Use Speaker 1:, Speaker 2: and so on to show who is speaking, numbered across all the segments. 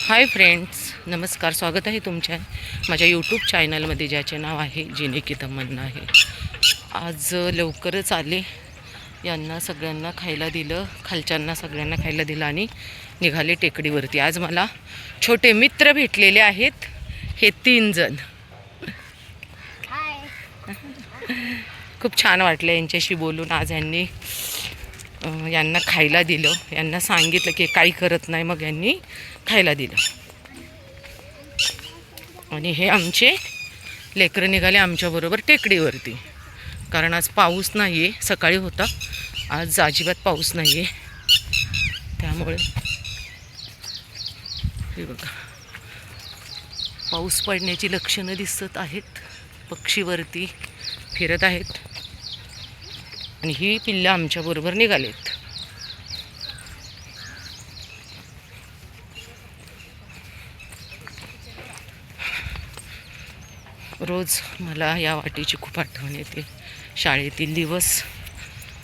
Speaker 1: Hi friends नमस्कार स्वागत आहे तुमच्या माझ्या यूट्यूब चॅनलमध्ये ज्याचे नाव आहे जिनेकी तमन्ना आहे. आज लवकरच आले. यांना सगळ्यांना खायला दिलं खालच्यांना सगळ्यांना खायला दिलं आणि निघाले टेकडीवरती. आज मला छोटे मित्र भेटलेले आहेत. हे तीन जण. खूप छान वाटलं यांच्याशी बोलून. आज यांनी यांना खायला दिलं. यांना सांगितलं की काही करत नाही मग यांनी खायला दिलं. आणि हे आमचे लेकरं निघाले आमच्याबरोबर टेकडीवरती. कारण आज पाऊस नाही आहे सकाळी होता. आज अजिबात पाऊस नाही आहे त्यामुळे हे बघा. पाऊस पडण्याची लक्षणं दिसत आहेत. पक्षीवरती फिरत आहेत. आणि ही पिल्लं आमच्याबरोबर निघालेत. रोज मला या वाटेची खूप आठवण येते. शाळेतील दिवस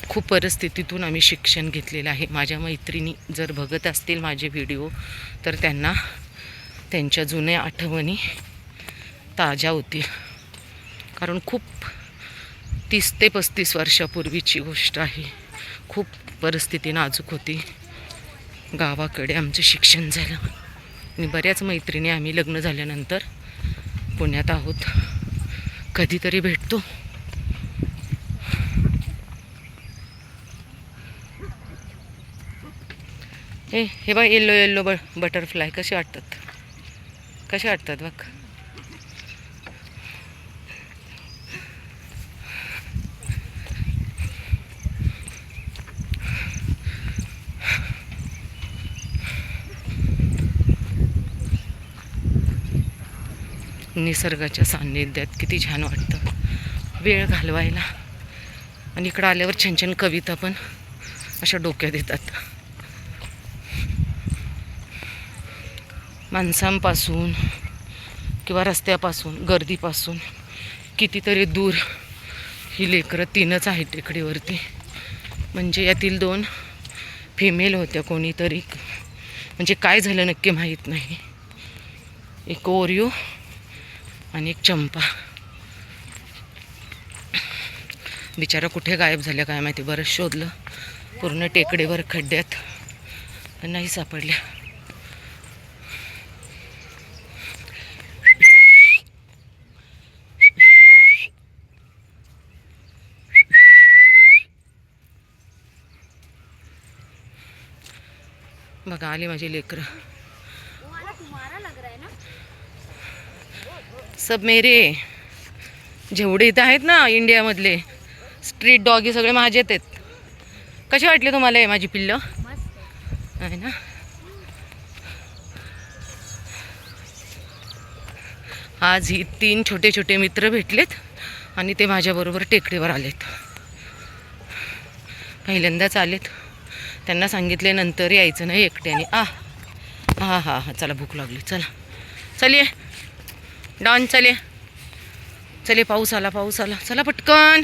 Speaker 1: खूप परिस्थितीतून आम्ही शिक्षण घेतलेलं आहे. माझ्या मैत्रिणी जर बघत असतील माझे व्हिडिओ तर त्यांना त्यांच्या जुन्या आठवणी ताज्या होतील. कारण खूप तीस ते पस्तीस वर्षापूर्वीची गोष्ट आहे. खूप परिस्थिती नाजूक होती. गावाकडे आमचं शिक्षण झालं. आणि बऱ्याच मैत्रिणी आम्ही लग्न झाल्यानंतर पुण्यात आहोत. कधीतरी भेटतो. हे हे बघ येल्लो येल्लो ब बटरफ्लाय कसे वाटतात? कसे वाटतात बघ? निसर्गाच्या सान्निध्यात किती छान वाटतं. वेळ घालवायला. आणि इकडं आल्यावर छान छान कविता पण अशा डोक्यात येतात. माणसांपासून किंवा रस्त्यापासून गर्दीपासून कितीतरी दूर ही लेकरं तीनच आहेत टेकडीवरती म्हणजे यातील दोन फिमेल होत्या कोणीतरी. म्हणजे काय झालं नक्की माहीत नाही. एक ओरिओ आणि एक चंपा. बिचारा कुठे गायब झाल्या काय माहिती बरं शोधलं. पूर्ण टेकडीवर खड्ड्यात. पण नाही सापडल्या. बघा आली माझी लेकरं
Speaker 2: तुम्हाला तुम्हारा लग रहा है ना
Speaker 1: सब मेरे. जेवढे इथं आहेत ना इंडियामधले स्ट्रीट डॉग हे सगळे माझेच आहेत. कसे वाटले तुम्हाला हे माझी पिल्लं? आहे ना? आज ही तीन छोटे छोटे मित्र भेटलेत आणि ते माझ्याबरोबर टेकडीवर आलेत. पहिल्यांदाच आलेत. त्यांना सांगितले नंतर यायचं नाही एकट्याने. आ हा हा हा चला भूक लागली. चला. चलिये डॉन चले. चले पाऊस आला पाऊस आला. चला पटकन.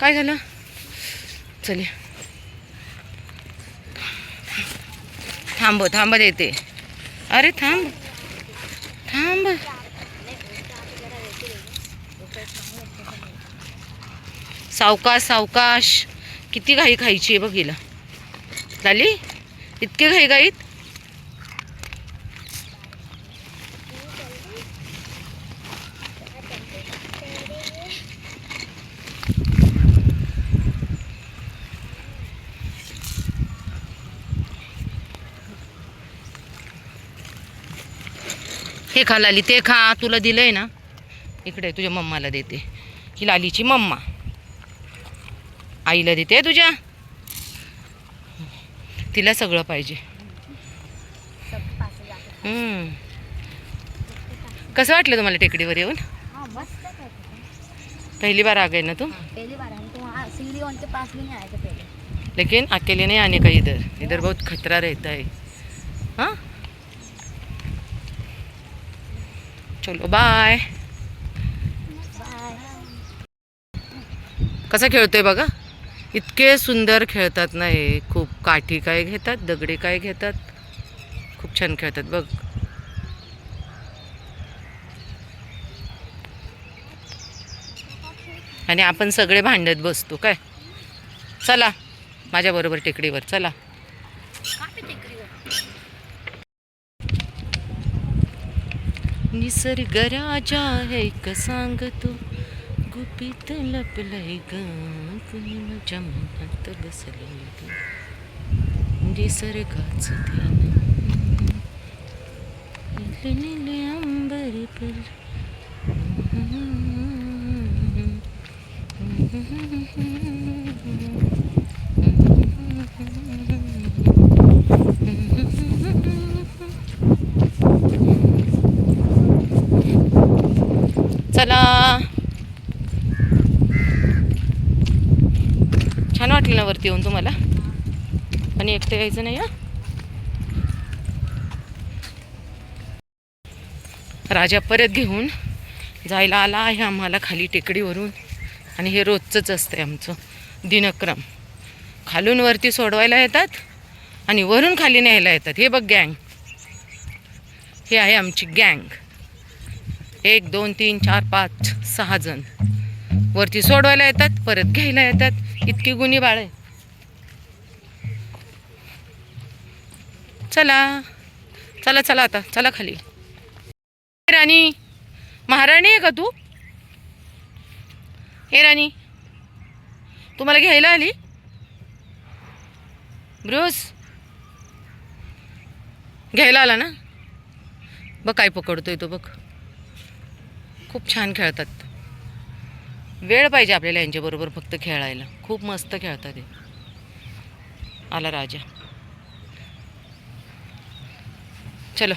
Speaker 1: काय झालं? चले. थांब थांब देते. अरे थांब. थांब. सावकाश सावकाश. किती घाई खायची आहे बघ हिला. झाली इतके घाई घाईत हे खा लाली ते खा तुला दिलंय ना? इकडे तुझ्या मम्माला देते. ही लालीची मम्मा. आईला देते तुझ्या? तिला सगळं पाहिजे. कसं वाटलं तुम्हाला टेकडीवर येऊन? पहिली बार आ गए ना तुम
Speaker 2: पहली बार हम तो? सीढ़ी उनके पास भी नहीं आए थे पहले
Speaker 1: लेकिन अकेले नहीं आने का इधर. इधर बहुत खतरा रहता है. हाँ? चलो बाय कसा खेळतोय बघा? इतके सुंदर खेळतात ना हे. खूप काठी काय घेतात दगडे काय घेतात. खूप छान खेळतात बघ. आणि आपण सगळे भांडत बसतो काय? चला माझ्याबरोबर टेकडीवर चला. निसर्ग राजा है का सांगतो गुपित लपलय गुण जमनात माझ्या मनात बसले ग निसर्गाच दिन चला. छान वाटलं ना वरती येऊन तुम्हाला? आणि एकटं यायचं नाही हा? राजा परत घेऊन जायला आला आहे आम्हाला खाली टेकडीवरून. आणि हे रोजचंच असतंय आमचं दिनक्रम. खालून वरती सोडवायला येतात आणि वरून खाली न्यायला येतात. हे बघ गँग. हे आहे आमची गँग. एक दोन तीन चार पाच सहा जण. वरती सोडवायला येतात परत घ्यायला येतात. इतकी गुन्ही बाळ आहे. चला. चला चला आता. चला खाली. राणी महाराणी आहे का तू? हे राणी तुम्हाला घ्यायला आली? ब्रुस घ्यायला आला ना? बघ काय पकडतोय तो बघ. खूप छान खेळतात. वेळ पाहिजे आपल्याला यांच्याबरोबर फक्त खेळायला. खूप मस्त खेळतात हे आला राजा. चलो.